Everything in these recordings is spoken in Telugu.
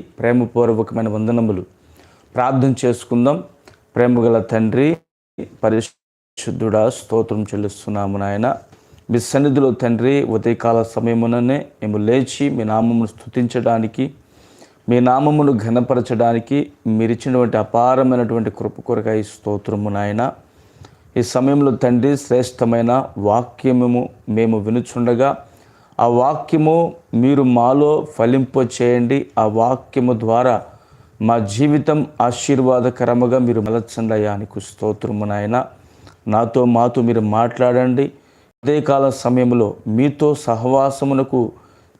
ప్రేమపూర్వకమైన వందనములు. ప్రార్థన చేసుకుందాం. ప్రేమగల తండ్రి పరిశుద్ధుడా స్తోత్రం చెల్లిస్తున్నాము నాయన. మీ సన్నిధిలో తండ్రి ఉదయకాల సమయముననే మేము లేచి మీ నామమును స్తుతించడానికి మీ నామమును ఘనపరచడానికి మీరిచ్చినటువంటి అపారమైనటువంటి కృప కొరకై స్తోత్రము నాయన. ఈ సమయంలో తండ్రి శ్రేష్టమైన వాక్యము మేము వినుచుండగా ఆ వాక్యము మీరు మాలో ఫలింప చేయండి. ఆ వాక్యము ద్వారా మా జీవితం ఆశీర్వాదకరముగా మీరు మలచండి స్తోత్రము నాయన. నాతో మాతో మీరు మాట్లాడండి. ఉదయకాల సమయంలో మీతో సహవాసమునకు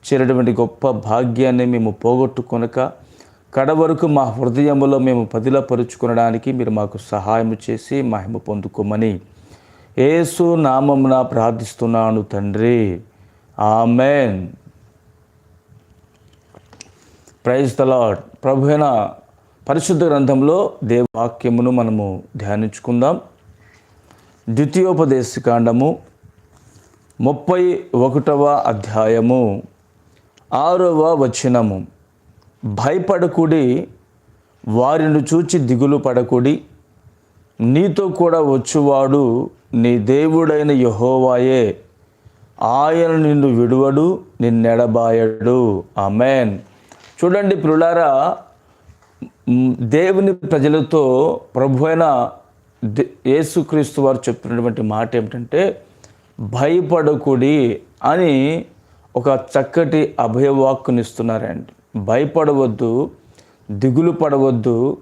చేరటువంటి గొప్ప భాగ్యాన్ని మేము పోగొట్టుకొనక కడ వరకు మా హృదయంలో మేము పదిలపరుచుకొనడానికి మీరు మాకు సహాయం చేసి మహిమ పొందుకోమని ఏసు నామమున ప్రార్థిస్తున్నాను తండ్రి. ఆమెన్ ప్రైజ్ తలాడ్ ప్రభు అయిన పరిశుద్ధ గ్రంథంలో దేవాక్యమును మనము ధ్యానించుకుందాం. ద్వితీయోపదేశకాండము ముప్పై ఒకటవ అధ్యాయము ఆరవ వచనము. భయపడకుడి వారిని చూచి దిగులు పడకుడి. నీతో కూడా వచ్చువాడు నీ దేవుడైన యహోవాయే. ఆయన నిన్ను విడువడు నిన్నెడబాయడు. ఆమెన్. చూడండి పిల్లారా దేవుని ప్రజలతో ప్రభు అయిన దే- యేసుక్రీస్తు వారు చెప్పినటువంటి మాట ఏమిటంటే భయపడకుడి అని ఒక చక్కటి అభయవాక్కునిస్తున్నారండి. భయపడవద్దు దిగులు పడవద్దు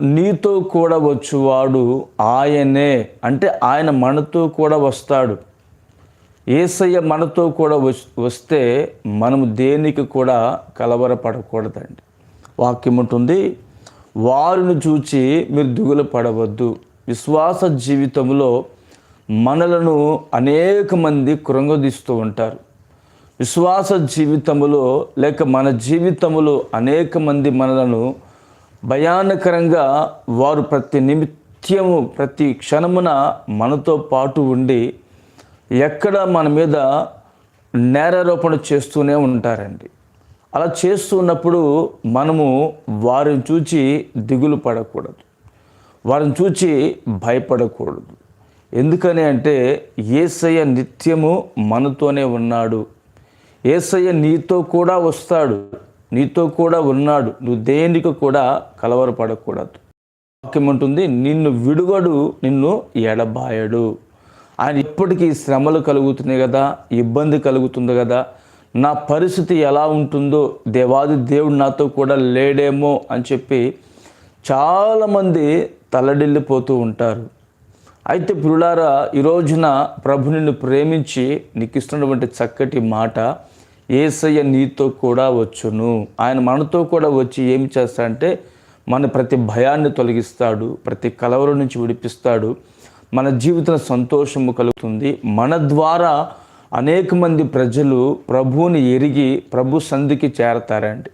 నీతో కూడా వచ్చువాడు ఆయనే. అంటే ఆయన మనతో కూడా వస్తాడు. ఏసయ్య మనతో కూడా వస్తే మనము దేనికి కూడా కలవరపడకూడదండి. వాక్యం ఉంటుంది వారిని చూచి మీరు దిగులు పడవద్దు. విశ్వాస జీవితంలో మనలను అనేక మంది కృంగదీస్తూ ఉంటారు. విశ్వాస జీవితములో లేక మన జీవితములో అనేక మంది మనలను భయానకరంగా వారు ప్రతి నిమిత్యము ప్రతి క్షణమున మనతో పాటు ఉండి ఎక్కడ మన మీద నేరారోపణ చేస్తూనే ఉంటారండి. అలా చేస్తున్నప్పుడు మనము వారిని చూచి దిగులు పడకూడదు. వారిని చూచి భయపడకూడదు. ఎందుకని అంటే ఏసయ్య నిత్యము మనతోనే ఉన్నాడు. ఏసయ్య నీతో కూడా వస్తాడు. నీతో కూడా ఉన్నాడు. నువ్వు దేనికి కూడా కలవరపడకూడదు. వాక్యం ఉంటుంది నిన్ను విడువడు నిన్ను ఎడబాయడు. ఆయన ఇప్పటికీ శ్రమలు కలుగుతున్నాయి కదా ఇబ్బంది కలుగుతుంది కదా. నా పరిస్థితి ఎలా ఉంటుందో దేవాది దేవుడు నాతో కూడా లేడేమో అని చెప్పి చాలామంది తల్లడిల్లిపోతూ ఉంటారు. అయితే పురులారా ఈ రోజున ప్రభు నిన్ను ప్రేమించి నీకు ఇస్తున్నటువంటి చక్కటి మాట ఏసయ్య నీతో కూడా వచ్చును. ఆయన మనతో కూడా వచ్చి ఏమి చేస్తాడంటే మన ప్రతి భయాన్ని తొలగిస్తాడు ప్రతి కలవరం నుంచి విడిపిస్తాడు. మన జీవితం సంతోషము కలుగుతుంది. మన ద్వారా అనేక మంది ప్రజలు ప్రభువుని ఎరిగి ప్రభు సంధికి చేరతారండి.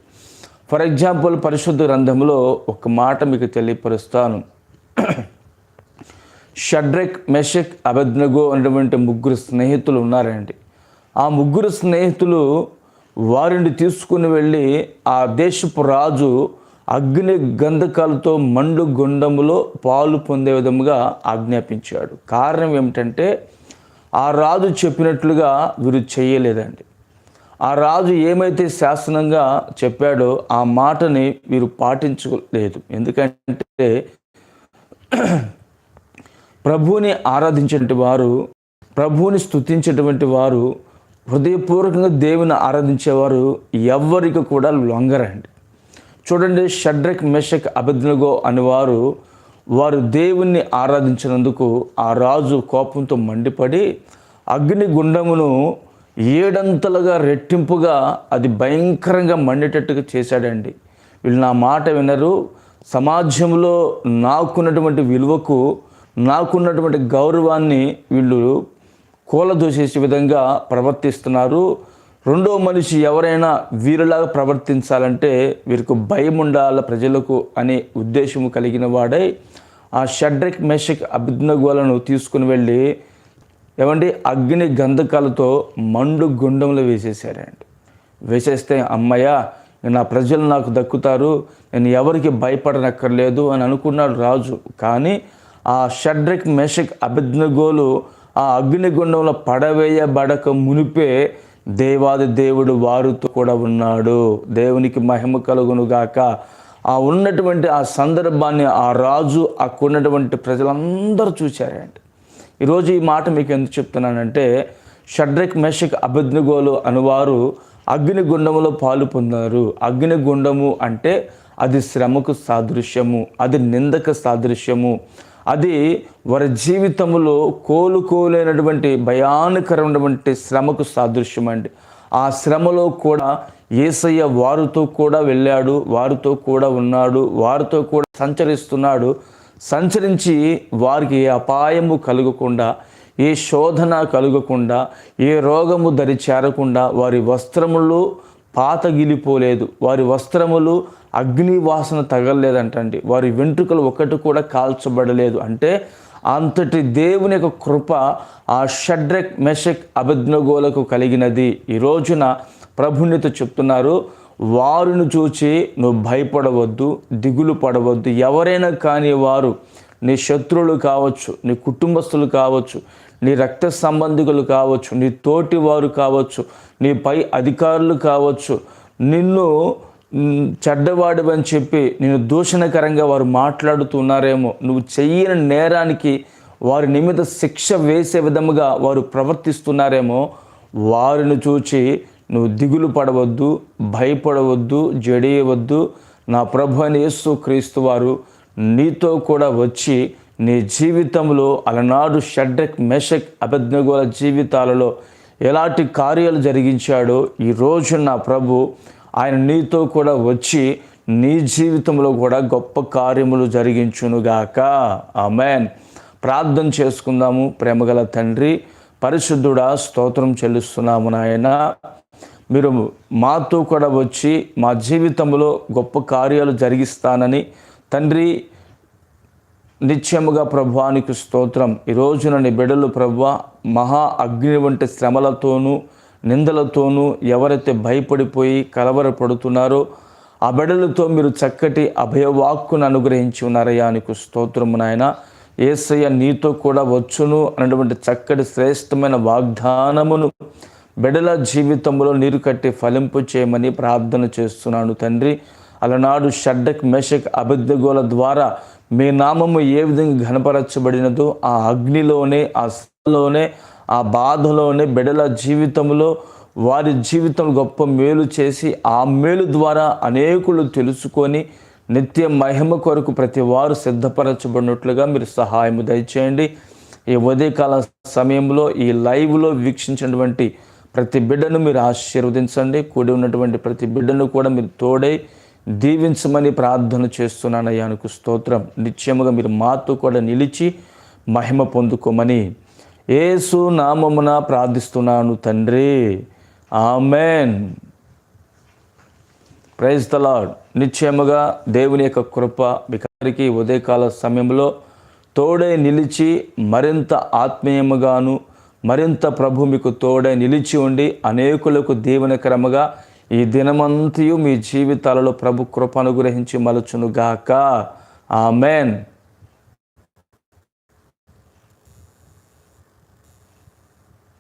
ఫర్ ఎగ్జాంపుల్ పరిశుద్ధ గ్రంథంలో ఒక మాట మీకు తెలియపరుస్తాను. షడ్రెక్ మెషక్ అబెద్నగో అనేటువంటి ముగ్గురు స్నేహితులు ఉన్నారండి. ఆ ముగ్గురు స్నేహితులు వారిని తీసుకుని వెళ్ళి ఆ దేశపు రాజు అగ్ని గంధకాలతో మండు గుండములో పాలు పొందే విధముగా ఆజ్ఞాపించాడు. కారణం ఏమిటంటే ఆ రాజు చెప్పినట్లుగా వీరు చేయలేదండి. ఆ రాజు ఏమైతే శాసనంగా చెప్పాడో ఆ మాటని వీరు పాటించలేదు. ఎందుకంటే ప్రభువుని ఆరాధించేటువంటి వారు ప్రభువుని స్థుతించేటువంటి వారు హృదయపూర్వకంగా దేవుని ఆరాధించేవారు ఎవ్వరికి కూడా లొంగరండి. చూడండి షడ్రక్ మెషక్ అభిజ్ఞగో అనేవారు వారు దేవుణ్ణి ఆరాధించినందుకు ఆ రాజు కోపంతో మండిపడి అగ్ని గుండమును ఏడంతలుగా రెట్టింపుగా అది భయంకరంగా మండేటట్టుగా చేశాడండి. వీళ్ళు నా మాట వినరు. సమాజంలో నాకున్నటువంటి విలువకు నాకున్నటువంటి గౌరవాన్ని వీళ్ళు కూలదోసేసే విధంగా ప్రవర్తిస్తున్నారు. రెండో మనిషి ఎవరైనా వీరిలాగా ప్రవర్తించాలంటే వీరికి భయం ఉండాల ప్రజలకు అనే ఉద్దేశము కలిగిన వాడై ఆ షడ్రిక్ మెషక్ అభిజ్ఞగోలను తీసుకుని వెళ్ళి ఏమండి అగ్ని గంధకాలతో మండు గుండంలో వేసేసారండి వేసేస్తే అమ్మయ్య నా ప్రజలు నాకు దక్కుతారు నేను ఎవరికి భయపడనక్కర్లేదు అని అనుకున్నాడు రాజు. కానీ ఆ షడ్రిక్ మెషక్ అభిజ్ఞగోలు ఆ అగ్నిగుండంలో పడవేయబడక మునిపే దేవాది దేవుడు వారితో కూడా ఉన్నాడు. దేవునికి మహిమ కలుగును గాక. ఆ ఉన్నటువంటి ఆ సందర్భాన్ని ఆ రాజు అక్కడున్నటువంటి ప్రజలందరూ చూశారండి ఈరోజు ఈ మాట మీకు ఎందుకు చెప్తున్నానంటే షడ్రక్ మెషక్ అభిజ్ఞగోలు అనువారు అగ్నిగుండములో పాలు పొందారు. అగ్నిగుండము అంటే అది శ్రమకు సాదృశ్యము అది నిందక సాదృశ్యము అది వారి జీవితంలో కోలుకోలేనటువంటి భయానకరమైనటువంటి శ్రమకు సాదృశ్యం అండి ఆ శ్రమలో కూడా ఏసయ్య వారితో కూడా వెళ్ళాడు వారితో కూడా ఉన్నాడు వారితో కూడా సంచరిస్తున్నాడు. సంచరించి వారికి ఏ అపాయము కలగకుండా ఏ శోధన కలగకుండా ఏ రోగము దరి చేరకుండా వారి వస్త్రములు పాతగిలిపోలేదు. వారి వస్త్రములు అగ్ని వాసన తగలలేదంటండి. వారి వెంట్రుకలు ఒకటి కూడా కాల్చబడలేదు. అంటే అంతటి దేవుని యొక్క కృప ఆ షడ్రక్ మెషక్ అభిజ్ఞగోలకు కలిగినది. ఈ రోజున ప్రభునితో చెప్తున్నారు వారిని చూచి నువ్వు భయపడవద్దు దిగులు పడవద్దు. ఎవరైనా కానీ వారు నీ శత్రువులు కావచ్చు నీ కుటుంబస్తులు కావచ్చు నీ రక్త సంబంధికులు కావచ్చు నీ తోటి వారు కావచ్చు నీ పై అధికారులు కావచ్చు నిన్ను చెడ్డవాడు అని చెప్పి నేను దూషణకరంగా వారు మాట్లాడుతున్నారేమో. నువ్వు చెయ్యని నేరానికి వారి నిమిత్త శిక్ష వేసే విధముగా వారు ప్రవర్తిస్తున్నారేమో. వారిని చూచి నువ్వు దిగులు పడవద్దు భయపడవద్దు జడియవద్దు. నా ప్రభు అని యేసు క్రీస్తు వారు నీతో కూడా వచ్చి నీ జీవితంలో అలనాడు షడ్రక్ మెషక్ అభిజ్ఞగోల జీవితాలలో ఎలాంటి కార్యాలు జరిగించాడో ఈ రోజు నా ప్రభు ఆయన నీతో కూడా వచ్చి నీ జీవితంలో కూడా గొప్ప కార్యములు జరిగించునుగాక ఆమెన్. ప్రార్థన చేసుకుందాము. ప్రేమగల తండ్రి పరిశుద్ధుడా స్తోత్రం చెల్లిస్తున్నాము నాయన. మీరు మాతో కూడా వచ్చి మా జీవితంలో గొప్ప కార్యాలు జరిగిస్తానని తండ్రి నిత్యముగా ప్రభువానికి స్తోత్రం. ఈ నీ బిడ్డలు ప్రభు మహా అగ్ని వంటి శ్రమలతోనూ నిందలతోనూ ఎవరైతే భయపడిపోయి కలవరపడుతున్నారో ఆ బిడలతో మీరు చక్కటి అభయవాక్కును అనుగ్రహించి ఉన్నారయ్యా నీకు స్తోత్రము నాయన. ఏసయ్య నీతో కూడా వచ్చును అనేటువంటి చక్కటి శ్రేష్టమైన వాగ్దానమును బిడల జీవితంలో నీరు కట్టి ఫలింపు చేయమని ప్రార్థన చేస్తున్నాను తండ్రి. అలనాడు షడ్డక్ మెషక్ అభిజ్ఞగోల ద్వారా మీ నామము ఏ విధంగా ఘనపరచబడినదో ఆ అగ్నిలోనే ఆ లోనే ఆ బాధలోనే బిడల జీవితంలో వారి జీవితం గొప్ప మేలు చేసి ఆ మేలు ద్వారా అనేకులు తెలుసుకొని నిత్య మహిమ కొరకు ప్రతి వారు సిద్ధపరచబడినట్లుగా మీరు సహాయము దయచేయండి. ఈ ఉదయకాల సమయంలో ఈ లైవ్లో వీక్షించినటువంటి ప్రతి బిడ్డను మీరు ఆశీర్వదించండి. కూడి ఉన్నటువంటి ప్రతి బిడ్డను కూడా మీరు తోడై దీవించమని ప్రార్థన చేస్తున్నానయ్యానికి స్తోత్రం. నిత్యముగా మీరు మాతో కూడా నిలిచి మహిమ పొందుకోమని ఏసు నామమున ప్రార్థిస్తున్నాను తండ్రి. ఆమెన్. ప్రైజ్ తలాడ్ నిశ్చయముగా దేవుని యొక్క కృప మీకు ఉదయకాల సమయంలో తోడై నిలిచి మరింత ఆత్మీయముగాను మరింత ప్రభు మీకు తోడై నిలిచి ఉండి అనేకులకు దీవెనకరముగా ఈ దినమంతయు మీ జీవితాలలో ప్రభు కృప అనుగ్రహించి మలచునుగాక. ఆమెన్.